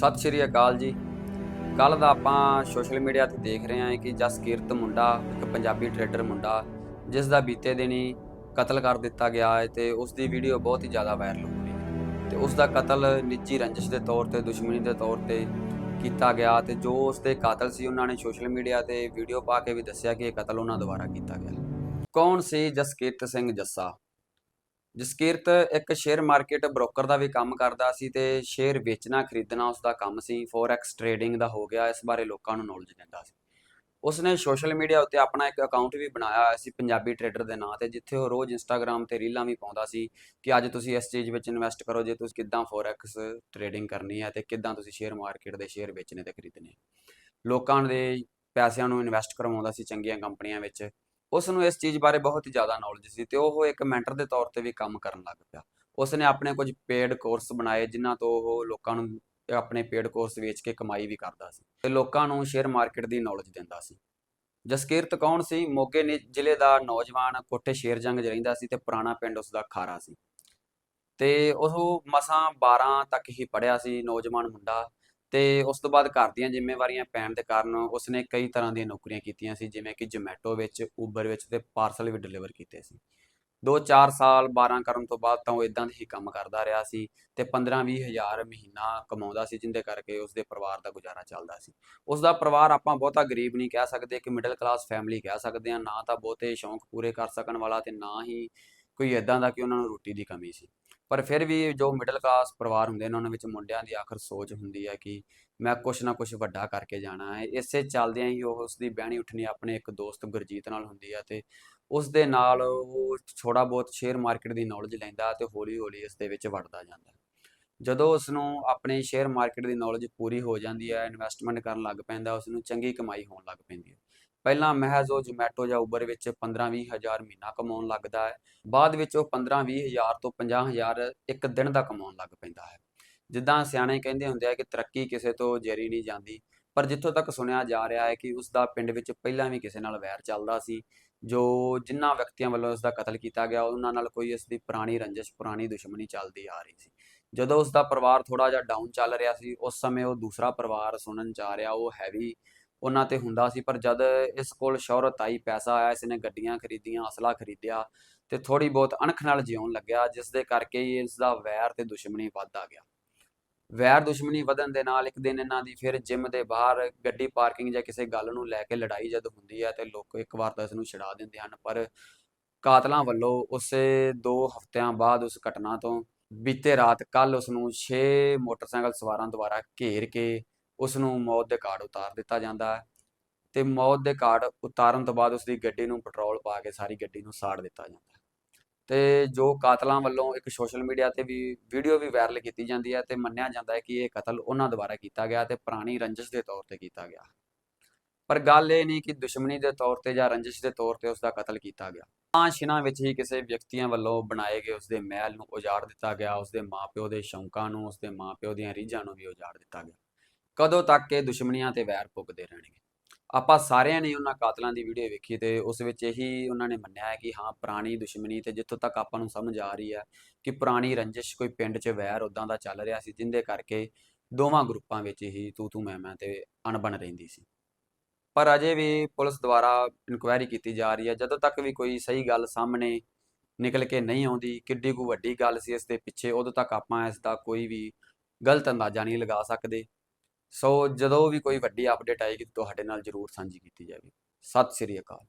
ਸਤਿ ਸ਼੍ਰੀ ਅਕਾਲ ਜੀ। ਕੱਲ ਦਾ ਆਪਾਂ ਸੋਸ਼ਲ ਮੀਡੀਆ ਤੇ ਦੇਖ ਰਹੇ ਹਾਂ ਕਿ ਜਸਕੀਰਤ ਮੁੰਡਾ, ਇੱਕ ਪੰਜਾਬੀ ਟ੍ਰੇਡਰ ਮੁੰਡਾ, ਜਿਸ ਦਾ ਬੀਤੇ ਦਿਨੀ ਕਤਲ ਕਰ ਦਿੱਤਾ ਗਿਆ ਹੈ ਤੇ ਉਸ ਦੀ ਵੀਡੀਓ ਬਹੁਤ ਹੀ ਜ਼ਿਆਦਾ ਵਾਇਰਲ ਹੋ ਰਹੀ ਹੈ। ਤੇ ਉਸ ਦਾ ਕਤਲ ਨਿੱਜੀ ਰੰਜਿਸ਼ ਦੇ ਤੌਰ ਤੇ, ਦੁਸ਼ਮਣੀ ਦੇ ਤੌਰ ਤੇ ਕੀਤਾ ਗਿਆ ਤੇ ਜੋ ਉਸ ਦੇ ਕਾਤਲ ਸੀ, ਉਹਨਾਂ ਨੇ ਸੋਸ਼ਲ ਮੀਡੀਆ ਤੇ ਵੀਡੀਓ ਪਾ ਕੇ ਵੀ ਦੱਸਿਆ ਕਿ ਇਹ ਕਤਲ ਉਹਨਾਂ ਦੁਆਰਾ ਕੀਤਾ ਗਿਆ। ਕੌਣ ਸੀ ਜਸਕੀਰਤ ਸਿੰਘ ਜੱਸਾ? ਜਸਕੀਰਤ ਇੱਕ ਸ਼ੇਅਰ ਮਾਰਕੀਟ ਬ੍ਰੋਕਰ ਦਾ ਵੀ ਕੰਮ ਕਰਦਾ ਸੀ ਤੇ ਸ਼ੇਅਰ ਵੇਚਣਾ, ਖਰੀਦਣਾ ਉਸ ਦਾ ਕੰਮ ਸੀ ਫੋਰੈਕਸ ਟਰੇਡਿੰਗ ਦਾ ਹੋ ਗਿਆ, ਇਸ ਬਾਰੇ ਲੋਕਾਂ ਨੂੰ ਨੌਲੇਜ ਦਿੰਦਾ ਸੀ। ਉਸਨੇ ਸੋਸ਼ਲ ਮੀਡੀਆ ਉੱਤੇ ਆਪਣਾ ਇੱਕ ਅਕਾਊਂਟ ਵੀ ਬਣਾਇਆ ਹੋਇਆ ਸੀ, ਪੰਜਾਬੀ ਟ੍ਰੇਡਰ ਦੇ ਨਾਂ ਤੇ, ਜਿੱਥੇ ਉਹ ਰੋਜ਼ ਇੰਸਟਾਗ੍ਰam ਤੇ ਰੀਲਾਂ ਵੀ ਪਾਉਂਦਾ ਸੀ ਕਿ ਅੱਜ ਤੁਸੀਂ ਇਸ ਚੀਜ਼ ਵਿੱਚ ਇਨਵੈਸਟ ਕਰੋ, ਜੇ ਤੁਸੀਂ ਕਿੱਦਾਂ ਫੋਰੈਕਸ ਟਰੇਡਿੰਗ ਕਰਨੀ ਹੈ ਤੇ ਕਿੱਦਾਂ ਤੁਸੀਂ ਸ਼ੇਅਰ ਮਾਰਕੀਟ ਦੇ ਸ਼ੇਅਰ ਵੇਚਣੇ ਤੇ ਖਰੀਦਣੇ। ਲੋਕਾਂ ਦੇ ਪੈਸਿਆਂ ਨੂੰ ਇਨਵੈਸਟ ਕਰਵਾਉਂਦਾ ਸੀ ਚੰਗੀਆਂ ਕੰਪਨੀਆਂ ਵਿੱਚ। ਉਸ ਨੂੰ ਇਸ ਚੀਜ਼ ਬਾਰੇ ਬਹੁਤ ਹੀ ਜ਼ਿਆਦਾ ਨੌਲੇਜ ਸੀ ਤੇ ਉਹ ਇੱਕ ਮੈਂਟਰ ਦੇ ਤੌਰ ਤੇ ਵੀ ਕੰਮ ਕਰਨ ਲੱਗ ਪਿਆ। ਉਸ ਨੇ ਆਪਣੇ ਕੁਝ ਪੇਡ ਕੋਰਸ ਬਣਾਏ ਜਿਨ੍ਹਾਂ ਤੋਂ ਉਹ ਲੋਕਾਂ ਨੂੰ ਆਪਣੇ ਪੇਡ ਕੋਰਸ ਵੇਚ ਕੇ ਕਮਾਈ ਵੀ ਕਰਦਾ ਸੀ ਤੇ ਲੋਕਾਂ ਨੂੰ ਸ਼ੇਅਰ ਮਾਰਕੀਟ ਦੀ ਨੌਲੇਜ ਦਿੰਦਾ ਸੀ। ਜਸਕੀਰਤ ਕੌਣ ਸੀ? ਮੋਗੇ ਨੇ, ਜ਼ਿਲ੍ਹੇ ਦਾ ਨੌਜਵਾਨ, ਕੋਠੇ ਸ਼ੇਰਜੰਗ ਰਹਿੰਦਾ ਸੀ ਤੇ ਪੁਰਾਣਾ ਪਿੰਡ ਉਸ ਦਾ ਖਾਰਾ ਸੀ। ਤੇ ਉਹ ਮਸਾਂ 12 ਤੱਕ ਹੀ ਪੜਿਆ ਸੀ, ਨੌਜਵਾਨ ਮੁੰਡਾ। ਤੇ ਉਸ ਤੋਂ ਬਾਅਦ ਘਰ ਦੀਆਂ ਜ਼ਿੰਮੇਵਾਰੀਆਂ ਪੈਣ ਦੇ ਕਾਰਨ ਉਸਨੇ ਕਈ ਤਰ੍ਹਾਂ ਦੀਆਂ ਨੌਕਰੀਆਂ ਕੀਤੀਆਂ ਸੀ, ਜਿਵੇਂ ਕਿ ਜੋਮੈਟੋ ਵਿੱਚ ਉਬਰ ਵਿੱਚ ਤੇ ਪਾਰਸਲ ਵੀ ਡਿਲੀਵਰ ਕੀਤੇ ਸੀ। 2-4 ਸਾਲ 12 ਕਰਨ ਤੋਂ ਬਾਅਦ ਤਾਂ ਉਹ ਇਦਾਂ ਦੇ ਹੀ ਕੰਮ ਕਰਦਾ ਰਿਹਾ ਸੀ ਤੇ 15-20 ਹਜ਼ਾਰ ਮਹੀਨਾ ਕਮਾਉਂਦਾ ਸੀ, ਜਿੰਦੇ ਕਰਕੇ ਉਸਦੇ ਪਰਿਵਾਰ ਦਾ ਗੁਜ਼ਾਰਾ ਚੱਲਦਾ ਸੀ। ਉਸ ਦਾ ਪਰਿਵਾਰ ਆਪਾਂ ਬਹੁਤਾ ਗਰੀਬ ਨਹੀਂ ਕਹਿ ਸਕਦੇ ਕਿ ਮਿਡਲ ਕਲਾਸ ਫੈਮਿਲੀ ਕਹਿ ਸਕਦੇ ਹਾਂ, ਨਾ ਤਾਂ ਬਹੁਤੇ ਸ਼ੌਂਕ ਪੂਰੇ ਕਰ ਸਕਣ ਵਾਲਾ ਤੇ ਨਾ ਹੀ ਕੋਈ ਇਦਾਂ ਦਾ ਕਿ ਉਹਨਾਂ ਨੂੰ ਰੋਟੀ ਦੀ ਕਮੀ ਸੀ। ਪਰ ਫਿਰ ਵੀ ਜੋ ਮਿਡਲ ਕਲਾਸ ਪਰਿਵਾਰ ਹੁੰਦੇ ਨੇ, ਉਹਨਾਂ ਵਿੱਚ ਮੁੰਡਿਆਂ ਦੀ ਆਖਰ ਸੋਚ ਹੁੰਦੀ ਹੈ ਕਿ ਮੈਂ ਕੁਛ ਨਾ ਕੁਛ ਵੱਡਾ ਕਰਕੇ ਜਾਣਾ ਹੈ। ਇਸੇ ਚੱਲਦਿਆਂ ਹੀ ਉਹ ਉਸ ਦੀ ਬਹਿਣੀ ਉੱਠਣੀ ਆਪਣੇ ਇੱਕ ਦੋਸਤ ਗੁਰਜੀਤ ਨਾਲ ਹੁੰਦੀ ਹੈ ਤੇ ਉਸ ਦੇ ਨਾਲ ਉਹ ਥੋੜਾ ਬਹੁਤ ਸ਼ੇਅਰ ਮਾਰਕੀਟ ਦੀ ਨੌਲੇਜ ਲੈਂਦਾ ਤੇ ਹੌਲੀ ਹੌਲੀ ਇਸ ਦੇ ਵਿੱਚ ਵੜਦਾ ਜਾਂਦਾ। ਜਦੋਂ ਉਸ ਨੂੰ ਆਪਣੀ ਸ਼ੇਅਰ ਮਾਰਕੀਟ ਦੀ ਨੌਲੇਜ ਪੂਰੀ ਹੋ ਜਾਂਦੀ ਹੈ ਇਨਵੈਸਟਮੈਂਟ ਕਰਨ ਲੱਗ ਪੈਂਦਾ ਉਸ ਨੂੰ ਚੰਗੀ ਕਮਾਈ ਹੋਣ ਲੱਗ ਪੈਂਦੀ ਹੈ। ਪਹਿਲਾਂ ਮਹਿਜ਼ ਉਹ ਜੋਮੈਟੋ ਜਾਂ ਉਬਰ ਵਿੱਚ 15-20 ਹਜ਼ਾਰ ਮਹੀਨਾ ਕਮਾਉਣ ਲੱਗਦਾ ਹੈ। ਬਾਅਦ ਵਿੱਚ ਉਹ 15-20 ਹਜ਼ਾਰ ਤੋਂ 50 ਹਜ਼ਾਰ ਇੱਕ ਦਿਨ ਦਾ ਕਮਾਉਣ ਲੱਗ ਪੈਂਦਾ ਹੈ। ਜਿੱਦਾਂ ਸਿਆਣੇ ਕਹਿੰਦੇ ਹੁੰਦੇ ਆ ਕਿ ਤਰੱਕੀ ਕਿਸੇ ਤੋਂ ਜਰੀ ਨਹੀਂ ਜਾਂਦੀ, ਪਰ ਜਿੱਥੋਂ ਤੱਕ ਸੁਣਿਆ ਜਾ ਰਿਹਾ ਹੈ ਕਿ ਉਸ ਦਾ ਪਿੰਡ ਵਿੱਚ ਪਹਿਲਾਂ ਵੀ ਕਿਸੇ ਨਾਲ ਵੈਰ ਚੱਲਦਾ ਸੀ, ਜੋ ਜਿਨ੍ਹਾਂ ਵਿਅਕਤੀਆਂ ਵੱਲੋਂ ਉਸ ਦਾ ਕਤਲ ਕੀਤਾ ਗਿਆ, ਉਹਨਾਂ ਨਾਲ ਕੋਈ ਇਸ ਦੀ ਪੁਰਾਣੀ ਰੰਜਿਸ਼, ਪੁਰਾਣੀ ਦੁਸ਼ਮਣੀ ਚੱਲਦੀ ਆ ਰਹੀ ਸੀ। ਜਦੋਂ ਉਸ ਦਾ ਪਰਿਵਾਰ ਥੋੜਾ ਜਿਹਾ ਡਾਊਨ ਚੱਲ ਰਿਹਾ ਸੀ, ਉਸ ਸਮੇਂ ਉਹ ਦੂਸਰਾ ਪਰਿਵਾਰ ਸੁਣਨ ਜਾ ਰਿਹਾ, ਉਹ ਹੈਵੀ ਉਹਨਾਂ ਤੇ ਹੁੰਦਾ ਸੀ, ਪਰ ਜਦ ਇਸ ਕੋਲ ਸ਼ੌਹਰਤ ਆਈ, ਪੈਸਾ ਆਇਆ ਇਸ ਨੇ ਗੱਡੀਆਂ ਖਰੀਦੀਆਂ, ਅਸਲਾ ਖਰੀਦਿਆ ਤੇ ਥੋੜੀ ਬਹੁਤ ਅਣਖ ਨਾਲ ਜਿਉਣ ਲੱਗਿਆ, ਜਿਸ ਦੇ ਕਰਕੇ ਹੀ ਇਸ ਦਾ ਵੈਰ ਤੇ ਦੁਸ਼ਮਣੀ ਵੱਧਦਾ ਗਿਆ। ਵੈਰ ਦੁਸ਼ਮਣੀ ਵਧਣ ਦੇ ਨਾਲ ਇੱਕ ਦਿਨ ਇਹਨਾਂ ਦੀ ਫਿਰ ਜਿਮ ਦੇ ਬਾਹਰ ਗੱਡੀ ਪਾਰਕਿੰਗ ਜਾਂ ਕਿਸੇ ਗੱਲ ਨੂੰ ਲੈ ਕੇ ਲੜਾਈ ਜਦ ਹੁੰਦੀ ਹੈ ਤੇ ਲੋਕ ਇੱਕ ਵਾਰ ਤਾਂ ਇਸ ਨੂੰ ਛਡਾ ਦਿੰਦੇ ਹਨ, ਪਰ ਕਾਤਲਾਂ ਵੱਲੋਂ ਉਸੇ 2 ਹਫ਼ਤਿਆਂ ਬਾਅਦ ਉਸ ਘਟਨਾ ਤੋਂ ਬੀਤੇ ਰਾਤ ਕੱਲ ਉਸ ਨੂੰ 6 ਮੋਟਰਸਾਈਕਲ ਸਵਾਰਾਂ ਦੁਆਰਾ ਘੇਰ ਕੇ ਉਸ ਨੂੰ ਮੌਤ ਦੇ ਘਾਟ ਉਤਾਰ ਦਿੱਤਾ ਜਾਂਦਾ ਹੈ ਤੇ ਮੌਤ ਦੇ ਘਾਟ ਉਤਾਰਨ ਤੋਂ ਬਾਅਦ ਉਸ ਦੀ ਗੱਡੀ ਨੂੰ ਪੈਟਰੋਲ ਪਾ ਕੇ ਸਾਰੀ ਗੱਡੀ ਨੂੰ ਸਾੜ ਦਿੱਤਾ ਜਾਂਦਾ ਹੈ। ਤੇ ਜੋ ਕਾਤਲਾਂ ਵੱਲੋਂ ਇੱਕ ਸੋਸ਼ਲ ਮੀਡੀਆ ਤੇ ਵੀ ਵੀਡੀਓ ਵੀ ਵਾਇਰਲ ਕੀਤੀ ਜਾਂਦੀ ਹੈ ਤੇ ਮੰਨਿਆ ਜਾਂਦਾ ਹੈ ਕਿ ਇਹ ਕਤਲ ਉਹਨਾਂ ਦੁਆਰਾ ਕੀਤਾ ਗਿਆ ਤੇ ਪੁਰਾਣੀ ਰੰਜਿਸ਼ ਦੇ ਤੌਰ ਤੇ ਕੀਤਾ ਗਿਆ। ਪਰ ਗੱਲ ਇਹ ਨਹੀਂ ਕਿ ਦੁਸ਼ਮਣੀ ਦੇ ਤੌਰ ਤੇ ਜਾਂ ਰੰਜਿਸ਼ ਦੇ ਤੌਰ ਤੇ ਉਸ ਦਾ ਕਤਲ ਕੀਤਾ ਗਿਆ। ਤਾਂ ਸ਼ਿਨਾਂ ਵਿੱਚ ਹੀ ਕਿਸੇ ਵਿਅਕਤੀਆਂ ਵੱਲੋਂ ਬਣਾਏ ਗਏ ਉਸ ਦੇ ਮਹਿਲ ਨੂੰ ਉਜਾੜ ਦਿੱਤਾ ਗਿਆ ਉਸ ਦੇ ਮਾਪਿਓ ਦੇ ਸ਼ੌਂਕਾਂ ਨੂੰ ਉਸ ਦੇ ਮਾਪਿਓ ਦੀਆਂ ਰੀਝਾਂ ਨੂੰ ਵੀ ਉਜਾੜ ਦਿੱਤਾ ਗਿਆ। ਕਦੋਂ ਤੱਕ ਇਹ ਦੁਸ਼ਮਣੀਆਂ ਤੇ ਵੈਰ ਭੁਗਦੇ ਰਹਿਣਗੇ? ਆਪਾਂ ਸਾਰਿਆਂ ਨੇ ਉਹਨਾਂ ਕਾਤਲਾਂ ਦੀ ਵੀਡੀਓ ਵੇਖੀ ਤੇ ਉਸ ਵਿੱਚ ਇਹੀ ਉਹਨਾਂ ਨੇ ਮੰਨਿਆ ਹੈ ਕਿ ਹਾਂ, ਪੁਰਾਣੀ ਦੁਸ਼ਮਣੀ ਤੇ ਜਿੱਥੋਂ ਤੱਕ ਆਪਾਂ ਨੂੰ ਸਮਝ ਆ ਰਹੀ ਹੈ ਕਿ ਪੁਰਾਣੀ ਰੰਜਿਸ਼ ਕੋਈ ਪਿੰਡ 'ਚ ਵੈਰ ਉਦਾਂ ਦਾ ਚੱਲ ਰਿਹਾ ਸੀ ਜਿੰਦੇ ਕਰਕੇ ਦੋਵਾਂ ਗਰੁੱਪਾਂ ਵਿੱਚ ਹੀ ਤੂ ਤੂ ਮੈਂ ਮੈਂ ਤੇ ਅਣਬਣ ਰਹਿੰਦੀ ਸੀ। ਪਰ ਅਜੇ ਵੀ ਪੁਲਿਸ ਦੁਆਰਾ ਇਨਕੁਆਇਰੀ ਕੀਤੀ ਜਾ ਰਹੀ ਹੈ। ਜਦੋਂ ਤੱਕ ਵੀ ਕੋਈ ਸਹੀ ਗੱਲ ਸਾਹਮਣੇ ਨਿਕਲ ਕੇ ਨਹੀਂ ਆਉਂਦੀ, ਕਿੱਡੀ ਕੁ ਵੱਡੀ ਗੱਲ ਸੀ ਇਸ ਦੇ ਪਿੱਛੇ, ਉਦੋਂ ਤੱਕ ਆਪਾਂ ਇਸ ਦਾ ਕੋਈ ਵੀ ਗਲਤ ਅੰਦਾਜ਼ਾ ਨਹੀਂ ਲਗਾ ਸਕਦੇ। ਸੋ ਜਦੋਂ ਵੀ ਕੋਈ ਵੱਡੀ ਅਪਡੇਟ ਆਏਗੀ, ਤੁਹਾਡੇ ਨਾਲ ਜ਼ਰੂਰ ਸਾਂਝੀ ਕੀਤੀ ਜਾਵੇਗੀ। ਸਤਿ ਸ੍ਰੀ ਅਕਾਲ।